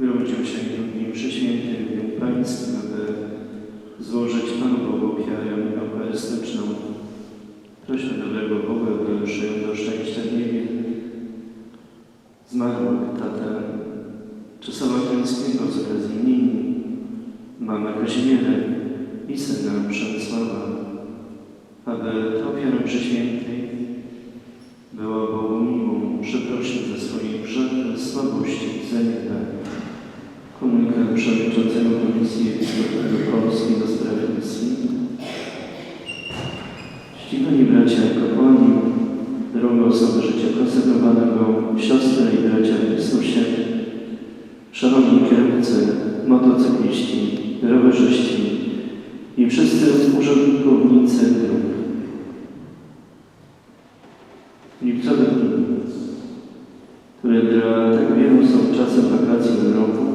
Gromadził się w dniu przeświętym, dniu pańskim, aby złożyć Panu Bogu ofiarę eucharystyczną. Prośmy dobrego Boga, by przyjął do szczęścia w niebie. Zmarłych tatę Czesława Kręckiego z okazji imeni, mamę Kazimierę i syna Przemysława, aby ofiarą przeświętej Komisji Polskiej do spraw misji. Czcigodni bracia kapłani, drogie osoby życia konsekrowanego, siostry i bracia w Chrystusie, szanowni kierowcy, motocykliści, rowerzyści i wszyscy użytkownicy dróg. Lipcowe dni, które dla tak wielu są czasem wakacji w roku,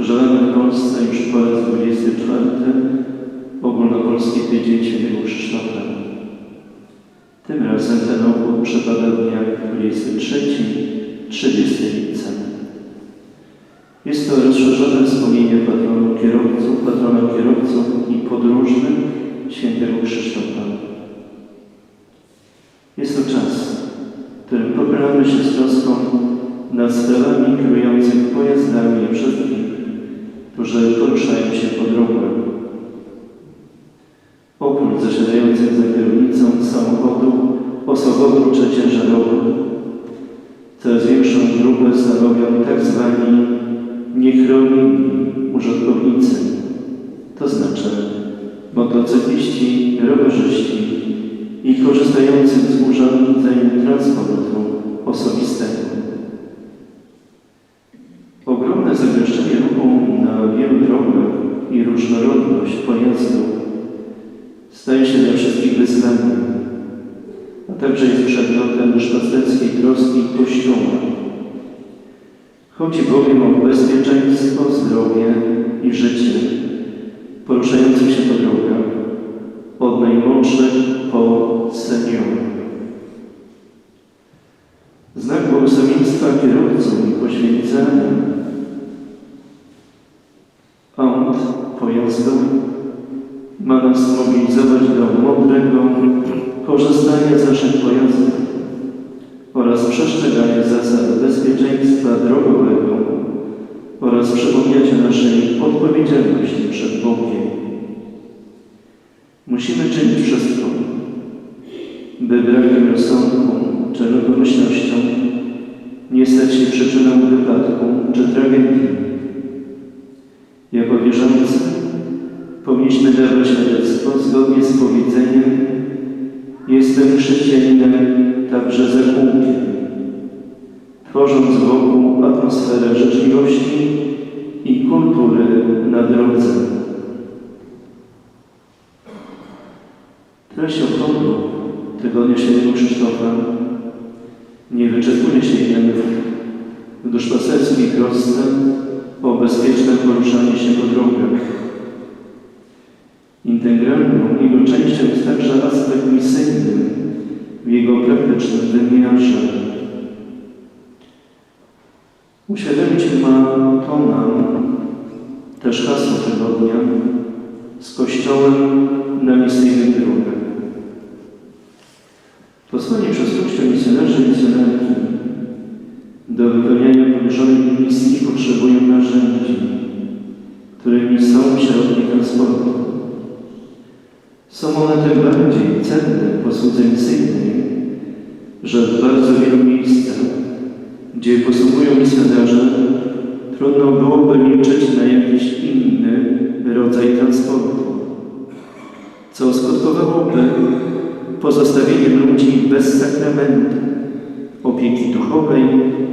przeżywamy w Polsce już po raz 24 ogólnopolski tydzień Świętego Krzysztofa. Tym razem ten obchód przypada w dniach 23-30 lipca. Jest to rozszerzone wspomnienie patronu kierowców, patrona kierowców i podróżnych Świętego Krzysztofa. Jest to czas, w którym pochylamy się z troską nad sprawami kierujących pojazdami wszystkich, którzy poruszają się po drogach. Oprócz zasiadających za kierownicą samochodu osobowego czy ciężarowego, coraz większą grupę stanowią tak zwani niechronieni użytkownicy, to znaczy motocykliści, rowerzyści i korzystających z urządzeń transportu osobistego. Ogromne zagęszczenie ruchu na wielu drogach i różnorodność pojazdów staje się dla wszystkich wyzwaniem, a także jest przedmiotem duszpasterskiej troski Kościoła. Chodzi bowiem o bezpieczeństwo, zdrowie i życie poruszających się po drogach, Musimy czynić wszystko, by brakiem rozsądku czy lekkomyślnością nie stać się przyczyną wypadku czy tragedii. Jako wierzący powinniśmy dawać świadectwo zgodnie z powiedzeniem Jestem chrześcijaninem także za kółkiem, tworząc wokół atmosferę życzliwości i kultury na drodze. Treść obchodu Tygodnia Świętego Krzysztofa nie wyczerpuje się jednak w duszpasterskiej trosce o bezpieczne poruszanie się po drogach. Integralną jego częścią jest także aspekt misyjny w jego praktycznym wymiarze. Uświadomić ma to nam też hasło tygodnia z Kościołem na misyjnych drogach. Posłani przez Kościół misjonarzy misjonarki do wypełniania powierzonej misji potrzebują narzędzi, którymi są środki transportu. Są one tym bardziej cenne posłudze misyjnej, że w bardzo wielu miejscach, gdzie posługują misjonarze, trudno byłoby liczyć na jakiś inny rodzaj transportu, co skutkowałoby pozostawieniem ludzi bez sakramentu, opieki duchowej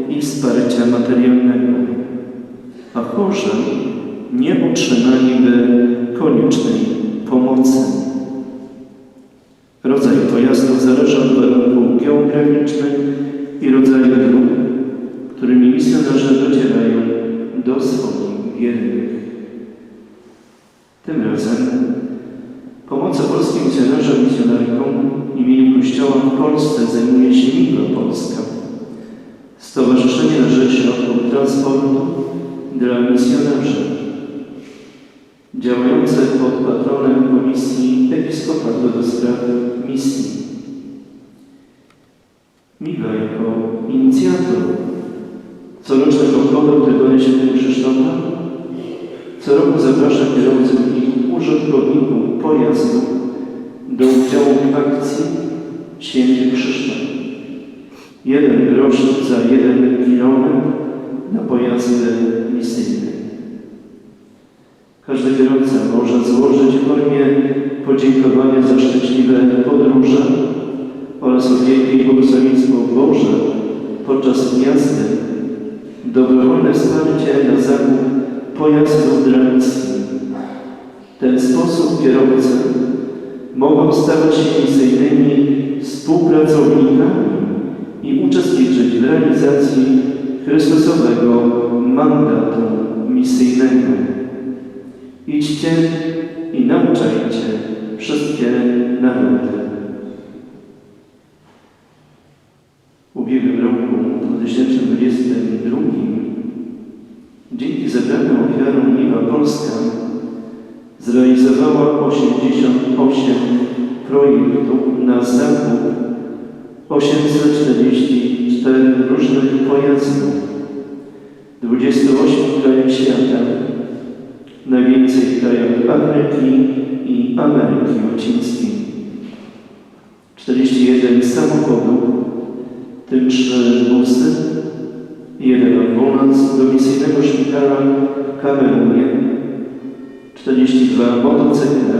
i wsparcia materialnego, a chorzy nie otrzymaliby koniecznej pomocy. Rodzaj pojazdu zależy od warunków geograficznych i rodzaju dróg, którymi misjonarze docierają do swoich wiernych. Tym razem pomocą polskim misjonarzom i misjonarkom Kościoła w Polsce zajmuje się Migła Polska. Stowarzyszenie na Rzecz Środków Transportu dla Misjonarzy działające pod patronem Komisji Episkopatu do Spraw Misji. Miga jako inicjator corocznego obchodu Tygodnia Świętego Krzysztofa co roku zaprasza kierowców i użytkowników pojazdu do udziału w akcji Święty Krzysztof. Jeden grosz za jeden kilometr na pojazdy misyjne. Każdy kierowca może złożyć w formie podziękowania za szczęśliwe podróże oraz opieki i błogosławieństwo Boże podczas jazdy dobrowolne wsparcie na zakup pojazdów misji. W ten sposób kierowcy mogą stawać się misyjnymi współpracownikami i uczestniczyć w realizacji Chrystusowego mandatu misyjnego. Idźcie krajach Afryki i Ameryki Łacińskiej. 41 samochodów, w tym 3 busy, jeden ambulans do misyjnego szpitala w Kamerunie, 42 motocykle,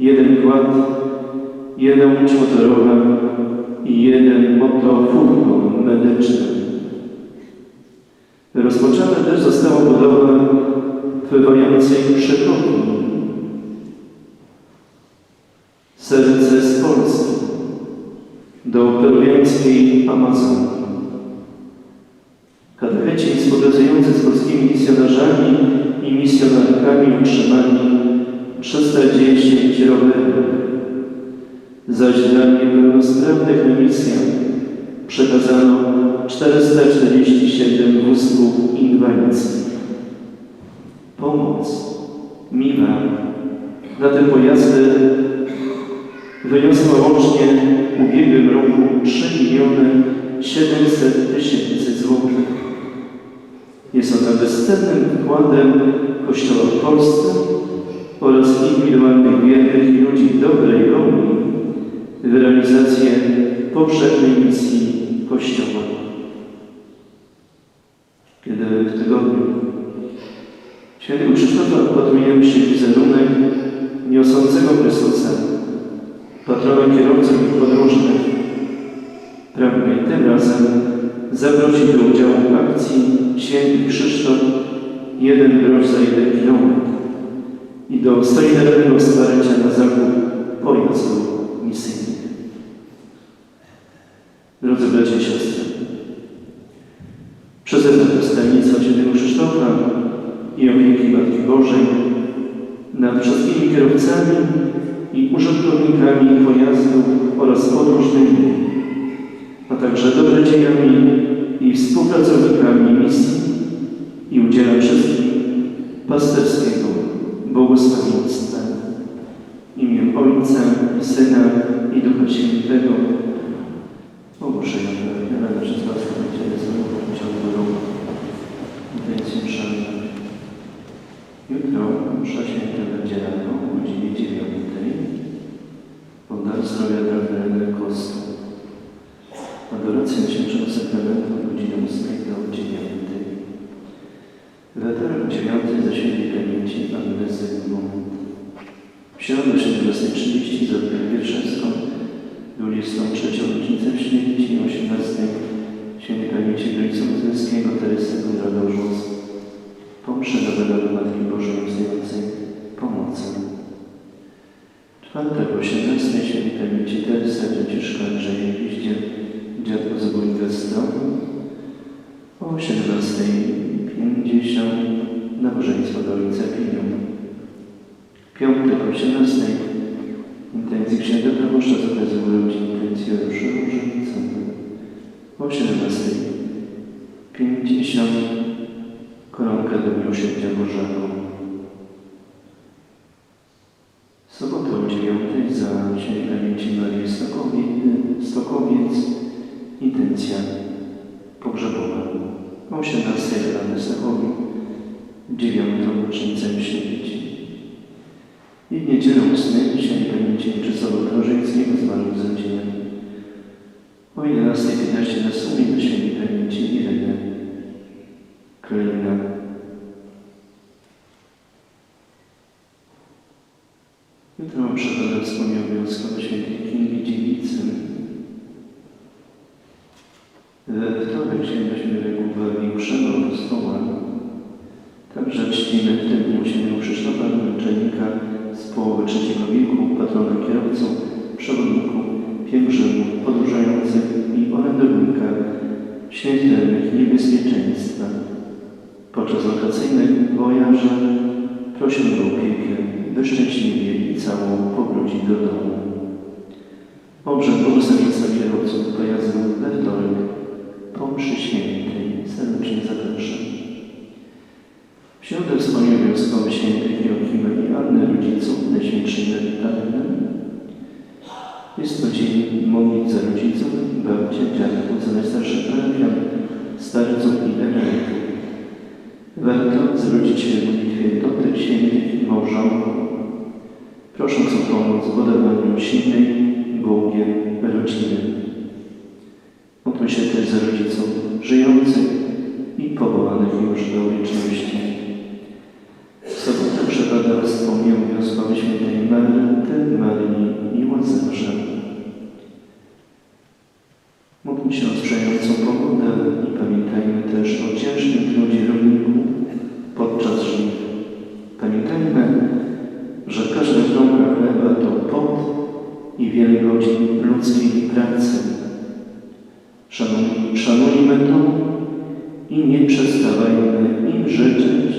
jeden quad, jedna łódź motorowa i jeden motofurgon medyczny. Rozpoczęta też została budowa pływającej przekopni. Serce z Polski do peruwiańskiej Amazonii. Katecheci współpracujący z polskimi misjonarzami i misjonarkami utrzymali 310 rowerów, zaś dla niepełnosprawnych na misjach przekazano 447 wózków inwalidzkich. Pomoc Miwa na te pojazdy wyniosła łącznie w ubiegłym roku 3 miliony 700 tysięcy złotych. Jest ona bezcennym wkładem Kościoła w Polsce oraz indywidualnych wiernych i ludzi dobrej woli w realizację powszechnej misji Kościoła. Kiedy w tygodniu Świętego Krzysztofa wpatrujemy się wizerunek niosącego Chrystusa, patrona kierowców i podróżnych, pragnę tym razem zaprosić do udziału w akcji Święty Krzysztof jeden grosz za jeden kilometr i do solidarnego wsparcia na zakup pojazdów misyjnych. Drodzy bracia i siostry, przez Ewangelię Świętego Krzysztofa i opieki Matki Bożej nad wszystkimi kierowcami i użytkownikami pojazdów oraz podróżnymi, a także dobrodziejami i współpracownikami misji i udziela wszystkim pasterskiego błogosławieństwa. W imię Ojca, i Syna i Ducha Świętego ogłoszenia wyrażone przez Was będziemy znowu w ciągu roku intencji mszalnej. Jutro msza święta będzie rano o godzinie 9 Podar zdrowia dla Heleny Kostu. Adoracja miesięcznego sakramentu od godziny 8 do 9. Weterek 9 za świętej pamięci Anny Zygmunt. W środę 17.30 za Wierszewską, 23 rocznicę śmierci, 18 świętej pamięci Grojca Muzylskiego, Teresego i Radożus. Pomrze nowego do Matki Bożej wzającej pomocą. Czwartek 18 świętej pamięci Teresy, Franciszka Andrzeja Piździe, dziadko z Bójwestą. O 18.50 nabożeństwo do Ojca Pinią. Piątek o 18 intencji księga proboszcza z okazji urodzin intencjonariuszy różnicą. O 17 50. Koronkę do Miłosierdzia Bożego. Sobotę o 9 za świętej pamięci Marii Stokowi- Stokowiec intencja pogrzebowa. O 18 rany Stachowi, 9 rocznicę śmierci. I w niedzielę ósmy świętej pamięci Mieczysława Krążyńskiego zmarł z rodziny. O 11.15 na sumie do świętej pamięci Ireny Królina. Jutro przechodzę wspomniał obowiązkowo świętej Kingi Dziewicy. Weźmiemy głowę większego apostoła. Także czcimy w tym dniu świętego Krzysztofa Męczennika z połowy III wieku, patrona kierowców, przewodników, pielgrzymów, podróżujących i orędownika śmiertelnych niebezpieczeństwa. Podczas wakacyjnych wojaże prosimy o opiekę, by szczęśliwie i całą powrócić do domu. Obrzęd błogosławieństwa kierowców pojazdów we wtorek mszy świętej serdecznie zapraszam. W środę wspomniał obowiązkowy świętych Joachima i Anny, rodziców Najświętszej Meditaryny. Jest to dzień modlić za rodziców, babcie, dziadków, za najstarszych parafian, starców i emerytów. Warto zwrócić się w modlitwie do tych świętych i małżonków, prosząc o pomoc w budowaniu silnej, Bogiem rodziny. Módlmy się też za rodziców żyjących i powołanych już do wieczności. I nie przestawajmy im życzyć